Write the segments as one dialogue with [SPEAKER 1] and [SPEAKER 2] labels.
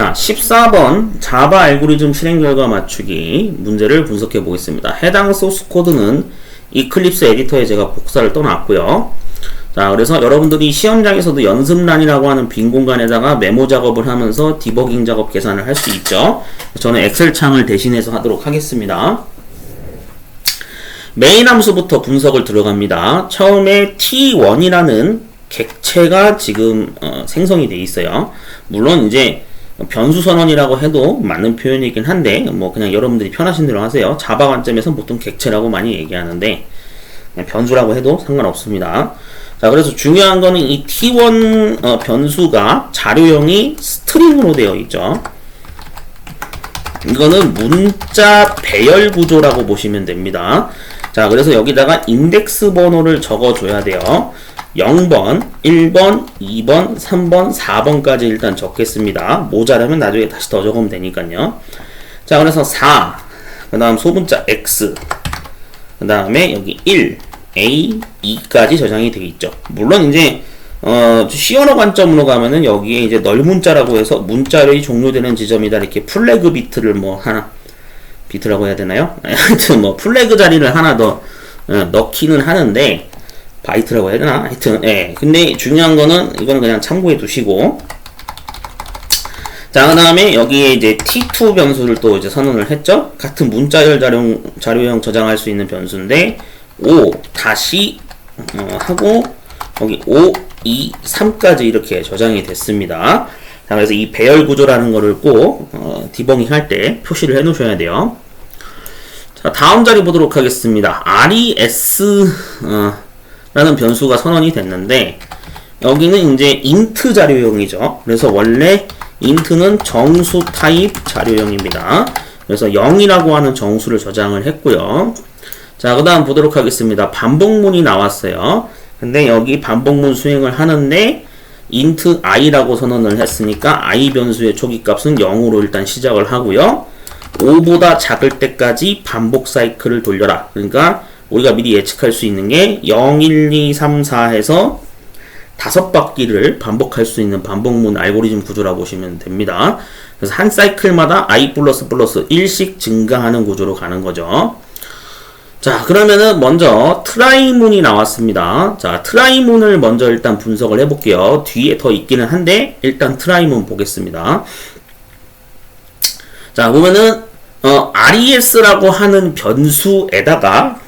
[SPEAKER 1] 자, 14번 자바 알고리즘 실행 결과 맞추기 문제를 분석해 보겠습니다. 해당 소스 코드는 이클립스 에디터에 제가 복사를 떠놨고요. 자, 그래서 여러분들이 시험장에서도 연습란이라고 하는 빈 공간에다가 메모 작업을 하면서 디버깅 작업 계산을 할 수 있죠. 저는 엑셀 창을 대신해서 하도록 하겠습니다. 메인 함수부터 분석을 들어갑니다. 처음에 t1이라는 객체가 지금 어, 생성이 돼 있어요. 물론 이제 변수 선언이라고 해도 맞는 표현이긴 한데 뭐 그냥 여러분들이 편하신 대로 하세요. 자바 관점에서 보통 객체라고 많이 얘기하는데 변수라고 해도 상관없습니다. 자 그래서 중요한 거는 이 t1 어, 변수가 자료형이 스트링으로 되어 있죠. 이거는 문자 배열 구조라고 보시면 됩니다. 자 그래서 여기다가 인덱스 번호를 적어줘야 돼요. 0번, 1번, 2번, 3번, 4번까지 일단 적겠습니다. 모자라면 나중에 다시 더 적으면 되니까요. 자, 그래서 4, 그 다음 소문자 X, 그 다음에 여기 1, A, 2까지 저장이 되어 있죠. 물론 이제 어, 시언어 관점으로 가면은 여기에 이제 널문자라고 해서 문자열이 종료되는 지점이다 이렇게 플래그 비트를 뭐 하나 비트라고 해야 되나요? 하여튼 뭐 플래그 자리를 하나 더 어, 넣기는 하는데 바이트라고 해야 되나? 하여튼, 예. 근데 중요한 거는, 이거는 그냥 참고해 두시고. 자, 그 다음에 여기에 이제 t2 변수를 또 이제 선언을 했죠? 같은 문자열 자료, 자료형 저장할 수 있는 변수인데, 5, 다시, 어, 하고, 여기 5, 2, 3까지 이렇게 저장이 됐습니다. 자, 그래서 이 배열 구조라는 거를 꼭, 어, 디버깅 할 때 표시를 해 놓으셔야 돼요. 자, 다음 자리 보도록 하겠습니다. res, 어, 라는 변수가 선언이 됐는데 여기는 이제 int 자료형이죠. 그래서 원래 int는 정수 타입 자료형입니다. 그래서 0이라고 하는 정수를 저장을 했고요. 자, 그 다음 보도록 하겠습니다. 반복문이 나왔어요. 근데 여기 반복문 수행을 하는데 int i라고 선언을 했으니까 i 변수의 초기값은 0으로 일단 시작을 하고요. 5보다 작을 때까지 반복 사이클을 돌려라. 그러니까 우리가 미리 예측할 수 있는 게 0, 1, 2, 3, 4 해서 다섯 바퀴를 반복할 수 있는 반복문 알고리즘 구조라고 보시면 됩니다. 그래서 한 사이클마다 i 플러스 플러스 1씩 증가하는 구조로 가는 거죠. 자, 그러면은 먼저 트라이문이 나왔습니다. 자, 트라이문을 먼저 일단 분석을 해볼게요. 뒤에 더 있기는 한데, 일단 트라이문 보겠습니다. 자, 보면은, 어, RES라고 하는 변수에다가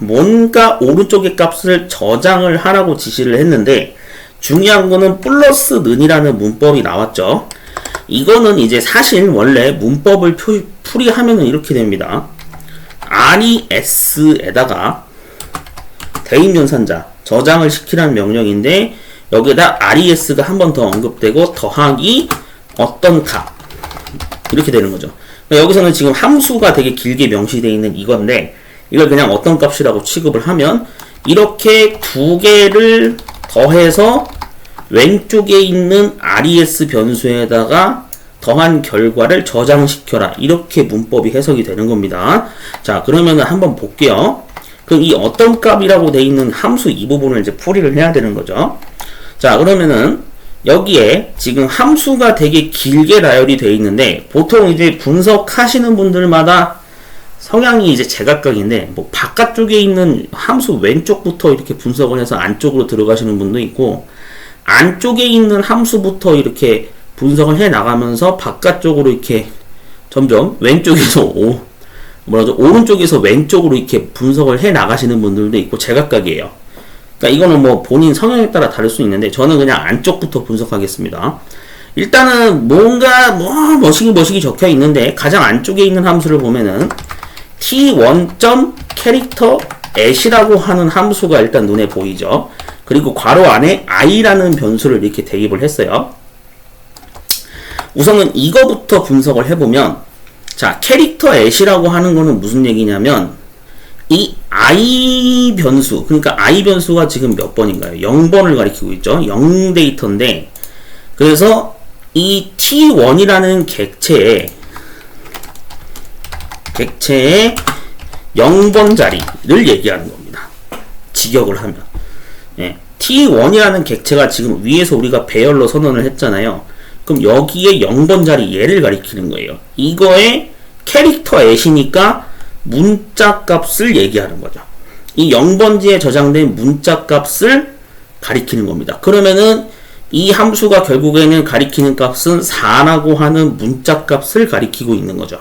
[SPEAKER 1] 뭔가 오른쪽의 값을 저장을 하라고 지시를 했는데 중요한 거는 플러스 는이라는 문법이 나왔죠. 이거는 이제 사실 원래 문법을 표, 풀이하면은 이렇게 됩니다. res에다가 대입연산자 저장을 시키라는 명령인데 여기다 res가 한 번 더 언급되고 더하기 어떤 값 이렇게 되는 거죠. 여기서는 지금 함수가 되게 길게 명시되어 있는 이건데 이걸 그냥 어떤 값이라고 취급을 하면 이렇게 두 개를 더해서 왼쪽에 있는 res 변수에다가 더한 결과를 저장시켜라. 이렇게 문법이 해석이 되는 겁니다. 자, 그러면은 한번 볼게요. 그럼 이 어떤 값이라고 돼 있는 함수 이 부분을 이제 풀이를 해야 되는 거죠. 자, 그러면은 여기에 지금 함수가 되게 길게 나열이 돼 있는데 보통 이제 분석하시는 분들마다 성향이 이제 제각각인데 뭐 바깥쪽에 있는 함수 왼쪽부터 이렇게 분석을 해서 안쪽으로 들어가시는 분도 있고 안쪽에 있는 함수부터 이렇게 분석을 해 나가면서 바깥쪽으로 이렇게 점점 왼쪽에서 오 뭐라죠 오른쪽에서 왼쪽으로 이렇게 분석을 해 나가시는 분들도 있고 제각각이에요. 그러니까 이거는 뭐 본인 성향에 따라 다를 수 있는데 저는 그냥 안쪽부터 분석하겠습니다. 일단은 뭔가 뭐 머시기 머시기 적혀 있는데 가장 안쪽에 있는 함수를 보면은 t1. 캐릭터 at이라고 하는 함수가 일단 눈에 보이죠. 그리고 괄호 안에 i라는 변수를 이렇게 대입을 했어요. 우선은 이거부터 분석을 해보면 자 캐릭터 at이라고 하는 거는 무슨 얘기냐면 이 i 변수 그러니까 i 변수가 지금 몇 번인가요? 0번을 가리키고 있죠. 0 데이터인데 그래서 이 t1이라는 객체에 객체의 0번 자리를 얘기하는 겁니다. 직역을 하면. 예. T1이라는 객체가 지금 위에서 우리가 배열로 선언을 했잖아요. 그럼 여기에 0번 자리 얘를 가리키는 거예요. 이거에 캐릭터 애시니까 문자 값을 얘기하는 거죠. 이 0번지에 저장된 문자 값을 가리키는 겁니다. 그러면은 이 함수가 결국에는 가리키는 값은 4라고 하는 문자 값을 가리키고 있는 거죠.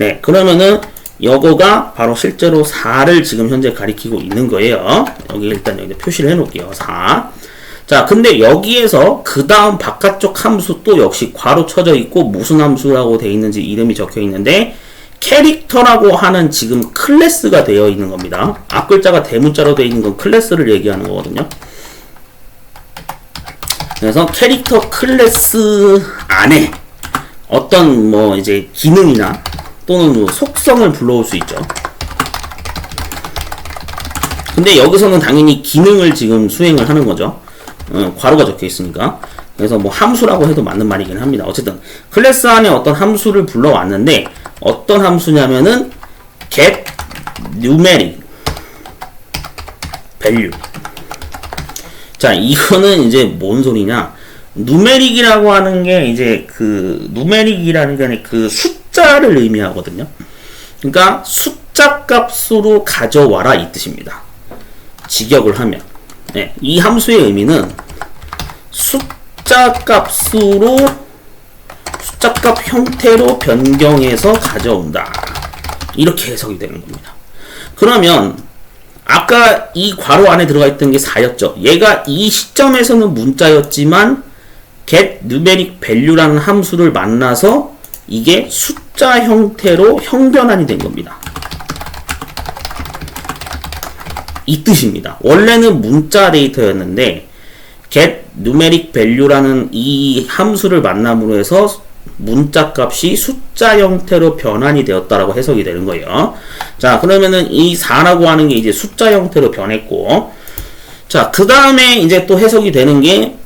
[SPEAKER 1] 네, 그러면은 요거가 바로 실제로 4를 지금 현재 가리키고 있는 거예요. 여기 일단 여기 표시를 해 놓을게요. 4. 자, 근데 여기에서 그 다음 바깥쪽 함수 또 역시 괄호 쳐져 있고 무슨 함수라고 되어 있는지 이름이 적혀 있는데 캐릭터라고 하는 지금 클래스가 되어 있는 겁니다. 앞글자가 대문자로 되어 있는 건 클래스를 얘기하는 거거든요. 그래서 캐릭터 클래스 안에 어떤 뭐 이제 기능이나 또는 뭐 속성을 불러올 수 있죠. 근데 여기서는 당연히 기능을 지금 수행을 하는 거죠. 어, 괄호가 적혀 있으니까. 그래서 뭐 함수라고 해도 맞는 말이긴 합니다. 어쨌든 클래스 안에 어떤 함수를 불러왔는데 어떤 함수냐면은 get numeric value. 자, 이거는 이제 뭔 소리냐? 누메릭이라고 하는 게 이제 그 누메릭이라는 게그 숫 자를 의미하거든요. 그러니까 숫자 값으로 가져와라 이 뜻입니다. 직역을 하면 네, 이 함수의 의미는 숫자 값으로 숫자 값 형태로 변경해서 가져온다. 이렇게 해석이 되는 겁니다. 그러면 아까 이 괄호 안에 들어가 있던 게 4였죠. 얘가 이 시점에서는 문자였지만 get numeric value라는 함수를 만나서 이게 숫자 형태로 형변환이 된 겁니다. 이 뜻입니다. 원래는 문자 데이터였는데 get numeric value라는 이 함수를 만남으로 해서 문자 값이 숫자 형태로 변환이 되었다라고 해석이 되는 거예요. 자, 그러면은 이 4라고 하는 게 이제 숫자 형태로 변했고, 자, 그 다음에 이제 또 해석이 되는 게,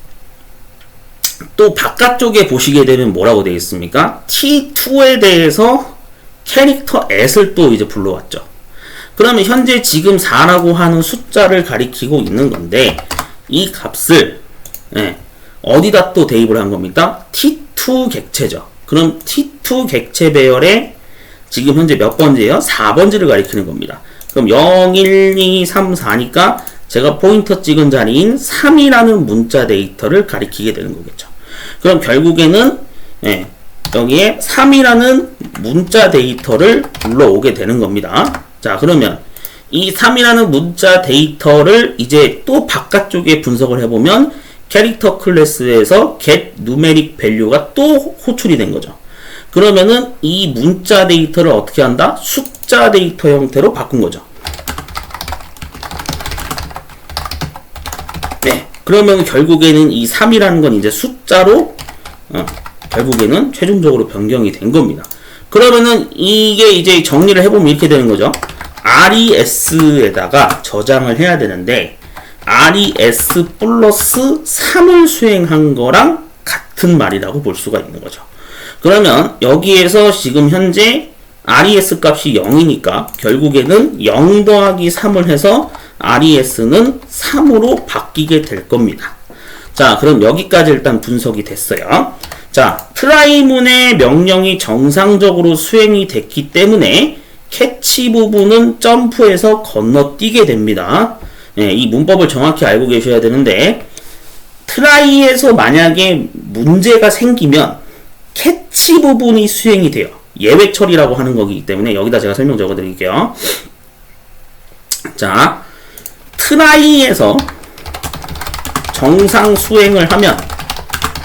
[SPEAKER 1] 또 바깥쪽에 보시게 되면 뭐라고 되어 있습니까? T2에 대해서 캐릭터 at을 또 이제 불러왔죠. 그러면 현재 지금 4라고 하는 숫자를 가리키고 있는 건데, 이 값을, 예, 어디다 또 대입을 한 겁니까? T2 객체죠. 그럼 T2 객체 배열에 지금 현재 몇 번째예요? 4번째를 가리키는 겁니다. 그럼 0, 1, 2, 3, 4니까 제가 포인터 찍은 자리인 3이라는 문자 데이터를 가리키게 되는 거겠죠. 그럼 결국에는 예, 여기에 3이라는 문자 데이터를 불러오게 되는 겁니다. 자, 그러면 이 3이라는 문자 데이터를 이제 또 바깥쪽에 분석을 해보면 캐릭터 클래스에서 get numeric value가 또 호출이 된 거죠. 그러면은 이 문자 데이터를 어떻게 한다? 숫자 데이터 형태로 바꾼 거죠. 네. 그러면 결국에는 이 3이라는 건 이제 숫자로 어, 결국에는 최종적으로 변경이 된 겁니다. 그러면은 이게 이제 정리를 해보면 이렇게 되는 거죠. RES에다가 저장을 해야 되는데 RES 플러스 3을 수행한 거랑 같은 말이라고 볼 수가 있는 거죠. 그러면 여기에서 지금 현재 RES 값이 0이니까 결국에는 0 더하기 3을 해서 RES는 3으로 바뀌게 될 겁니다. 자, 그럼 여기까지 일단 분석이 됐어요. 자, 트라이문의 명령이 정상적으로 수행이 됐기 때문에 캐치 부분은 점프해서 건너뛰게 됩니다. 예, 이 문법을 정확히 알고 계셔야 되는데 트라이에서 만약에 문제가 생기면 캐치 부분이 수행이 돼요. 예외 처리라고 하는 거기 때문에 여기다 제가 설명 적어 드릴게요. 자, 트라이에서 정상 수행을 하면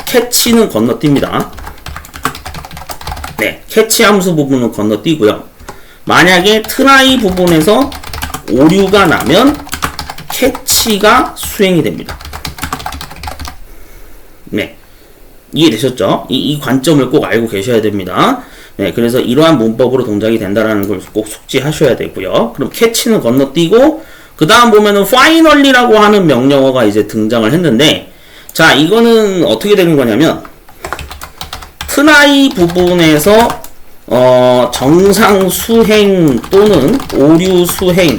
[SPEAKER 1] 캐치는 건너뜁니다. 네, 캐치 함수 부분은 건너뛰고요. 만약에 트라이 부분에서 오류가 나면 캐치가 수행이 됩니다. 네. 이해되셨죠? 이, 이 관점을 꼭 알고 계셔야 됩니다. 네, 그래서 이러한 문법으로 동작이 된다라는 걸 꼭 숙지하셔야 되고요. 그럼 캐치는 건너뛰고 그 다음 보면은 finally라고 하는 명령어가 이제 등장을 했는데 자 이거는 어떻게 되는 거냐면 트라이 부분에서 어, 정상 수행 또는 오류 수행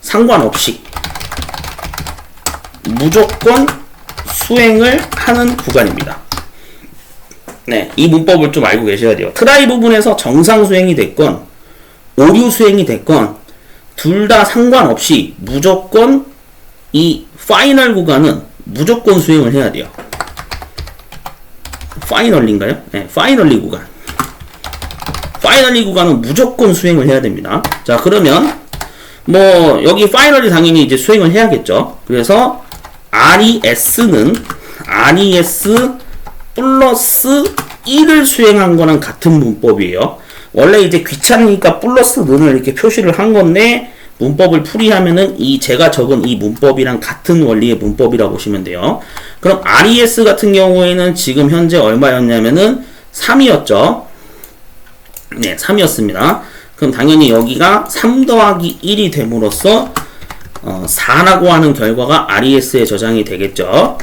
[SPEAKER 1] 상관없이 무조건 수행을 하는 구간입니다. 네, 이 문법을 좀 알고 계셔야 돼요. 트라이 부분에서 정상 수행이 됐건 오류 수행이 됐건 둘 다 상관없이 무조건 이 파이널 구간은 무조건 수행을 해야 돼요. 파이널리인가요? 네, 파이널리 구간. 파이널리 구간은 무조건 수행을 해야 됩니다. 자, 그러면 뭐 여기 파이널리 당연히 이제 수행을 해야겠죠. 그래서 RES는 RES 플러스 1을 수행한 거랑 같은 문법이에요. 원래 이제 귀찮으니까 플러스 는을 이렇게 표시를 한 건데 문법을 풀이하면은 이 제가 적은 이 문법이랑 같은 원리의 문법이라고 보시면 돼요. 그럼 RES 같은 경우에는 지금 현재 얼마였냐면은 3이었죠. 네, 3이었습니다. 그럼 당연히 여기가 3 더하기 1이 됨으로써 어, 4라고 하는 결과가 RES에 저장이 되겠죠.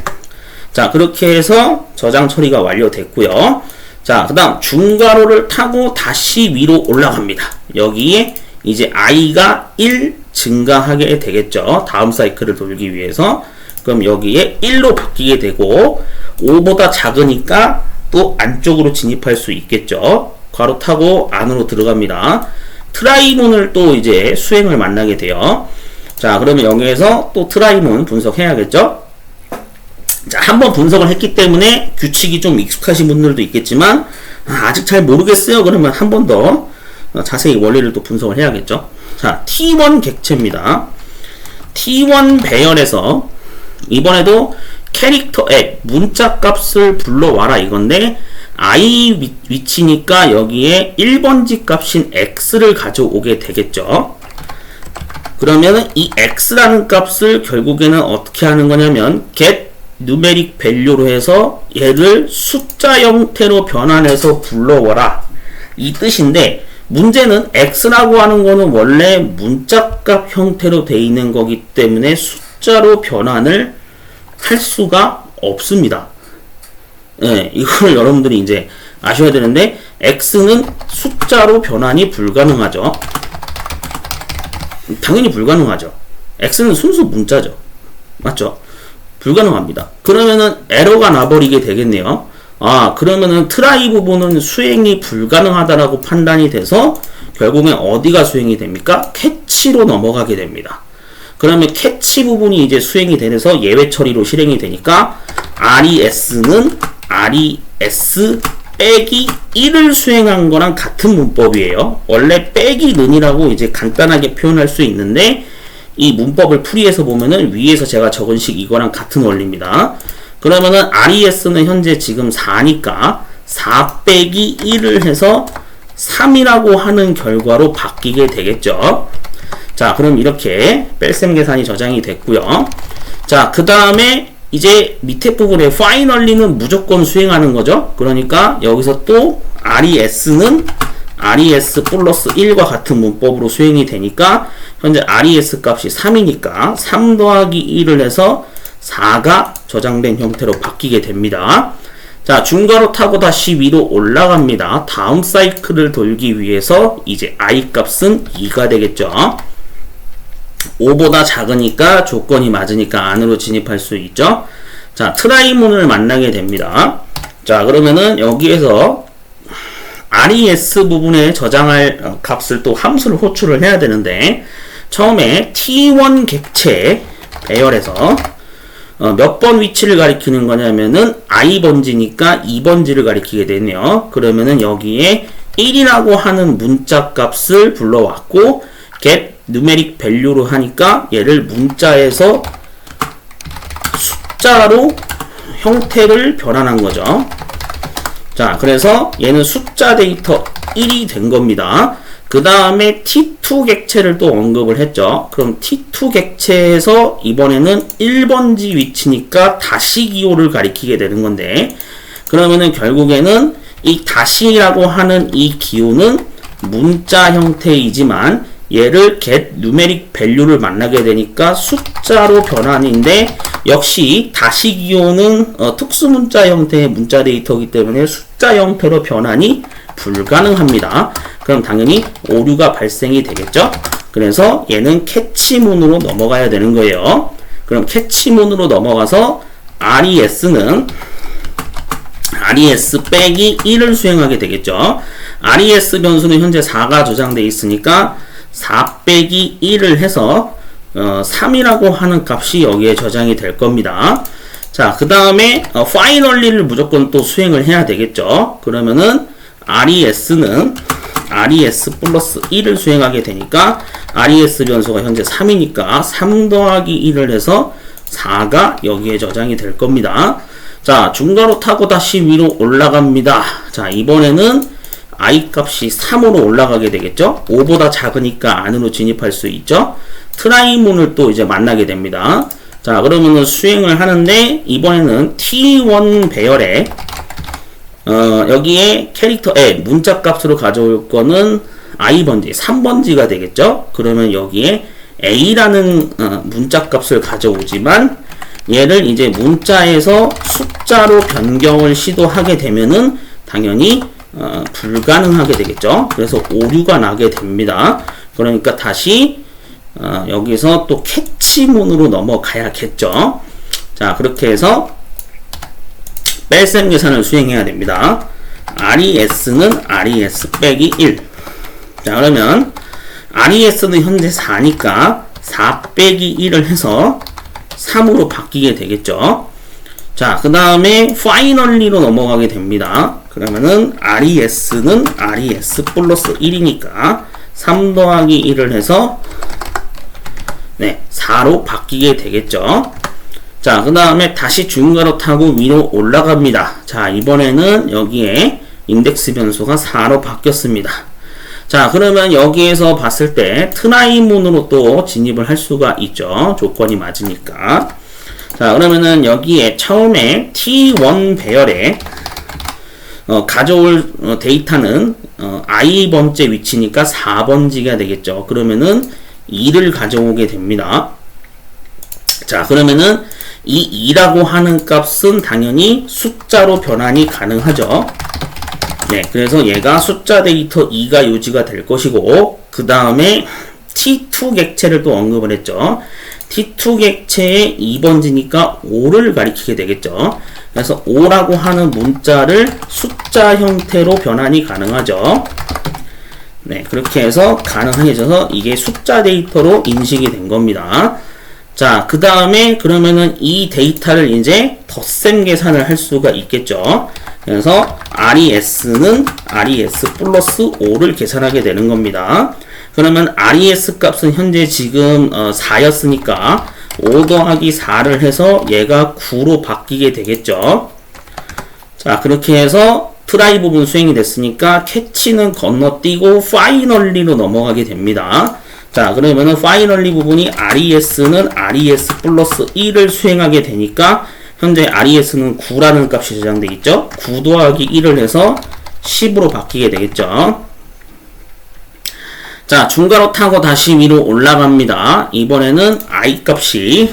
[SPEAKER 1] 자, 그렇게 해서 저장 처리가 완료됐고요. 자, 그 다음 중괄호를 타고 다시 위로 올라갑니다. 여기에 이제 i가 1 증가하게 되겠죠. 다음 사이클을 돌기 위해서. 그럼 여기에 1로 바뀌게 되고 5보다 작으니까 또 안쪽으로 진입할 수 있겠죠. 괄호 타고 안으로 들어갑니다. 트라이문을 또 이제 수행을 만나게 돼요. 자, 그러면 여기에서 또 트라이문 분석해야겠죠? 자, 한번 분석을 했기 때문에 규칙이 좀 익숙하신 분들도 있겠지만, 아, 아직 잘 모르겠어요. 그러면 한 번 더 자세히 원리를 또 분석을 해야겠죠? 자, T1 객체입니다. T1 배열에서 이번에도 캐릭터 앱 문자 값을 불러와라 이건데 i 위치니까 여기에 1번지 값인 x를 가져오게 되겠죠. 그러면은 이 x라는 값을 결국에는 어떻게 하는 거냐면 get numeric value로 해서 얘를 숫자 형태로 변환해서 불러와라 이 뜻인데 문제는 x라고 하는 거는 원래 문자값 형태로 돼 있는 거기 때문에 숫자로 변환을 할 수가 없습니다. 예, 이걸 여러분들이 이제 아셔야 되는데 x는 숫자로 변환이 불가능하죠. 당연히 불가능하죠. x는 순수 문자죠. 맞죠? 불가능합니다. 그러면은 에러가 나버리게 되겠네요. 아, 그러면은 트라이 부분은 수행이 불가능하다라고 판단이 돼서 결국엔 어디가 수행이 됩니까? 캐치로 넘어가게 됩니다. 그러면 캐치 부분이 이제 수행이 되면서 예외 처리로 실행이 되니까 RES는 RES 빼기 1을 수행한 거랑 같은 문법이에요. 원래 빼기 는이라고 이제 간단하게 표현할 수 있는데 이 문법을 풀이해서 보면은 위에서 제가 적은 식 이거랑 같은 원리입니다. 그러면은 RES는 현재 지금 4니까 4 빼기 1을 해서 3이라고 하는 결과로 바뀌게 되겠죠. 자, 그럼 이렇게 뺄셈 계산이 저장이 됐고요. 자, 그 다음에 이제 밑에 부분에 finally는 무조건 수행하는 거죠. 그러니까 여기서 또 RES는 RES 플러스 1과 같은 문법으로 수행이 되니까 현재 RES 값이 3이니까 3 더하기 1을 해서 4가 저장된 형태로 바뀌게 됩니다. 자, 중괄호 타고 다시 위로 올라갑니다. 다음 사이클을 돌기 위해서 이제 i 값은 2가 되겠죠. 5보다 작으니까 조건이 맞으니까 안으로 진입할 수 있죠. 자, 트라이문을 만나게 됩니다. 자, 그러면은 여기에서 RES 부분에 저장할 어, 값을 또 함수를 호출을 해야 되는데 처음에 T1 객체 배열에서 어, 몇 번 위치를 가리키는 거냐면은 i번지니까 2번지를 가리키게 되네요. 그러면은 여기에 1이라고 하는 문자 값을 불러왔고 get numeric value로 하니까 얘를 문자에서 숫자로 형태를 변환한 거죠. 자, 그래서 얘는 숫자 데이터 1이 된 겁니다. 그 다음에 T2 객체를 또 언급을 했죠. 그럼 T2 객체에서 이번에는 1번지 위치니까 다시 기호를 가리키게 되는 건데, 그러면은 결국에는 이 다시라고 하는 이 기호는 문자 형태이지만 얘를 get numeric value를 만나게 되니까 숫자로 변환인데 역시 다시 기호는 어, 특수 문자 형태의 문자 데이터이기 때문에 숫자 형태로 변환이 불가능합니다. 그럼 당연히 오류가 발생이 되겠죠. 그래서 얘는 캐치문으로 넘어가야 되는 거예요. 그럼 캐치문으로 넘어가서 RES는 RES 빼기 1을 수행하게 되겠죠. RES 변수는 현재 4가 저장되어 있으니까 4 빼기 1을 해서 어, 3이라고 하는 값이 여기에 저장이 될 겁니다. 자, 그 다음에 어, finally를 무조건 또 수행을 해야 되겠죠. 그러면은 RES는 RES 플러스 1을 수행하게 되니까 RES 변수가 현재 3이니까 3 더하기 1을 해서 4가 여기에 저장이 될 겁니다. 자, 중괄호 타고 다시 위로 올라갑니다. 자, 이번에는 i 값이 3으로 올라가게 되겠죠? 5보다 작으니까 안으로 진입할 수 있죠? 트라이문을 또 이제 만나게 됩니다. 자, 그러면은 수행을 하는데, 이번에는 t1 배열에, 어, 여기에 캐릭터에 문자 값으로 가져올 거는 i번지, 3번지가 되겠죠? 그러면 여기에 a라는 어, 문자 값을 가져오지만, 얘를 이제 문자에서 숫자로 변경을 시도하게 되면은 당연히 어, 불가능하게 되겠죠. 그래서 오류가 나게 됩니다. 그러니까 다시 어, 여기서 또 캐치문으로 넘어가야겠죠. 자, 그렇게 해서 뺄셈 계산을 수행해야 됩니다. RES는 RES 빼기 1. 자, 그러면 RES는 현재 4니까 4 빼기 1을 해서 3으로 바뀌게 되겠죠. 자, 그 다음에 finally로 넘어가게 됩니다. 그러면은 RES는 RES 플러스 1이니까 3 더하기 1을 해서 네, 4로 바뀌게 되겠죠. 자, 그 다음에 다시 중괄호 타고 위로 올라갑니다. 자, 이번에는 여기에 인덱스 변수가 4로 바뀌었습니다. 자, 그러면 여기에서 봤을 때 트라이문으로 또 진입을 할 수가 있죠. 조건이 맞으니까. 자, 그러면은 여기에 처음에 T1 배열에 어, 가져올 어, 데이터는 어, i번째 위치니까 4번지가 되겠죠. 그러면은 2를 가져오게 됩니다. 자, 그러면은 이 2라고 하는 값은 당연히 숫자로 변환이 가능하죠. 네, 그래서 얘가 숫자 데이터 2가 유지가 될 것이고, 그 다음에 T2 객체를 또 언급을 했죠. T2 객체의 2번지니까 5를 가리키게 되겠죠. 그래서 5라고 하는 문자를 숫자 형태로 변환이 가능하죠. 네, 그렇게 해서 가능해져서 이게 숫자 데이터로 인식이 된 겁니다. 자, 그 다음에 그러면은 이 데이터를 이제 덧셈 계산을 할 수가 있겠죠. 그래서 RES는 RES 플러스 5를 계산하게 되는 겁니다. 그러면 RES 값은 현재 지금 어, 4였으니까 5 더하기 4를 해서 얘가 9로 바뀌게 되겠죠. 자, 그렇게 해서 트라이 부분 수행이 됐으니까 캐치는 건너뛰고 파이널리로 넘어가게 됩니다. 자, 그러면은 파이널리 부분이 RES는 RES 플러스 1을 수행하게 되니까 현재 RES는 9라는 값이 저장되어 있죠. 9 더하기 1을 해서 10으로 바뀌게 되겠죠. 자, 중괄호 타고 다시 위로 올라갑니다. 이번에는 i 값이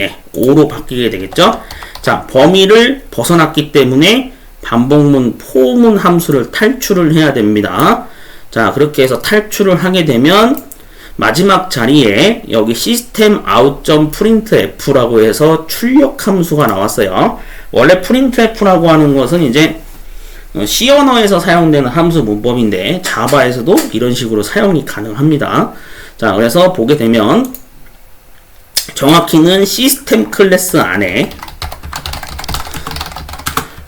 [SPEAKER 1] 예, 5로 바뀌게 되겠죠. 자, 범위를 벗어났기 때문에 반복문 포문 함수를 탈출을 해야 됩니다. 자, 그렇게 해서 탈출을 하게 되면 마지막 자리에 여기 시스템 out.printf라고 해서 출력 함수가 나왔어요. 원래 printf라고 하는 것은 이제 C 언어에서 사용되는 함수 문법인데 자바에서도 이런 식으로 사용이 가능합니다. 자, 그래서 보게 되면 정확히는 시스템 클래스 안에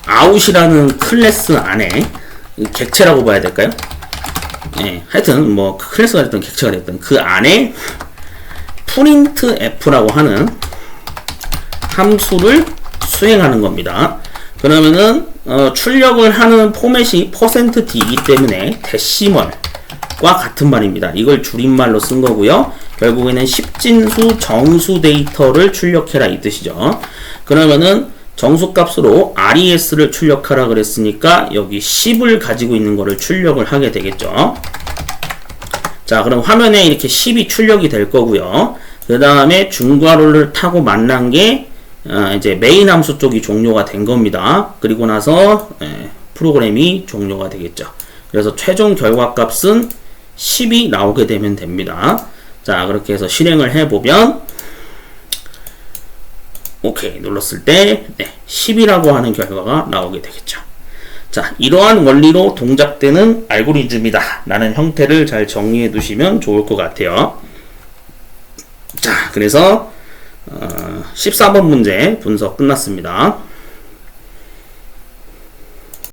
[SPEAKER 1] 아웃이라는 클래스 안에 객체라고 봐야 될까요? 예, 하여튼 뭐 클래스가 됐든 객체가 됐든 그 안에 print f라고 하는 함수를 수행하는 겁니다. 그러면은 어, 출력을 하는 포맷이 %d이기 때문에 데시멀과 같은 말입니다. 이걸 줄임말로 쓴 거고요. 결국에는 십진수 정수 데이터를 출력해라 이 뜻이죠. 그러면은 정수값으로 RES를 출력하라 그랬으니까 여기 10을 가지고 있는 거를 출력을 하게 되겠죠. 자, 그럼 화면에 이렇게 10이 출력이 될 거고요. 그 다음에 중괄호를 타고 만난 게 어, 이제 메인 함수 쪽이 종료가 된 겁니다. 그리고 나서 예, 프로그램이 종료가 되겠죠. 그래서 최종 결과값은 10이 나오게 되면 됩니다. 자, 그렇게 해서 실행을 해보면 오케이 눌렀을 때 네, 10이라고 하는 결과가 나오게 되겠죠. 자, 이러한 원리로 동작되는 알고리즘이다. 라는 형태를 잘 정리해 두시면 좋을 것 같아요. 자, 그래서 어, 14번 문제 분석 끝났습니다.